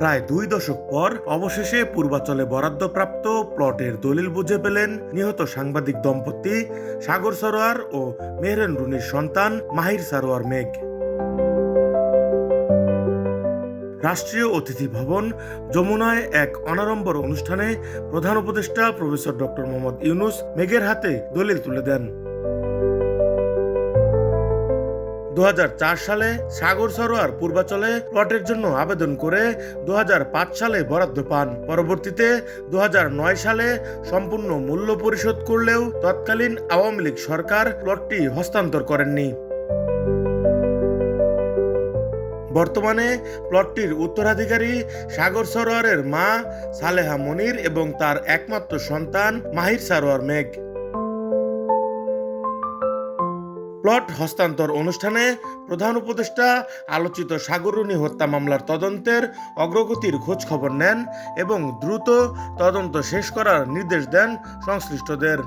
প্রায় দুই দশক পর অবশেষে পূর্বাচলে বরাদ্দপ্রাপ্ত প্লটের দলিল বুঝে পেলেন নিহত সাংবাদিক দম্পতি সাগর সরোয়ার ও মেহরেন রুনির সন্তান মাহির সারোয়ার মেঘ। রাষ্ট্রীয় অতিথি ভবন যমুনায় এক অনাড়ম্বর অনুষ্ঠানে প্রধান উপদেষ্টা প্রফেসর ডক্টর মোহাম্মদ ইউনুস মেঘের হাতে দলিল তুলে দেন। দু হাজার চার সালে সাগর সরোয়ার পূর্বাচলে প্লটের জন্য আবেদন করে দু হাজার পাঁচ সালে বরাদ্দ পান। পরবর্তীতে দু হাজার নয় সালে সম্পূর্ণ মূল্য পরিশোধ করলেও তৎকালীন আওয়ামী লীগ সরকার প্লটটি হস্তান্তর করেননি। বর্তমানে প্লটটির উত্তরাধিকারী সাগর সরোয়ারের মা সালেহা মনির এবং তার একমাত্র সন্তান মাহির সারোয়ার মেঘ। প্লট হস্তান্তর অনুষ্ঠানে প্রধান উপদেষ্টা আলোচিত সাগরুনি হত্যা মামলার তদন্তের অগ্রগতির খোঁজ খবর নেন এবং দ্রুত তদন্ত শেষ করার নির্দেশ দেন সংশ্লিষ্টদের।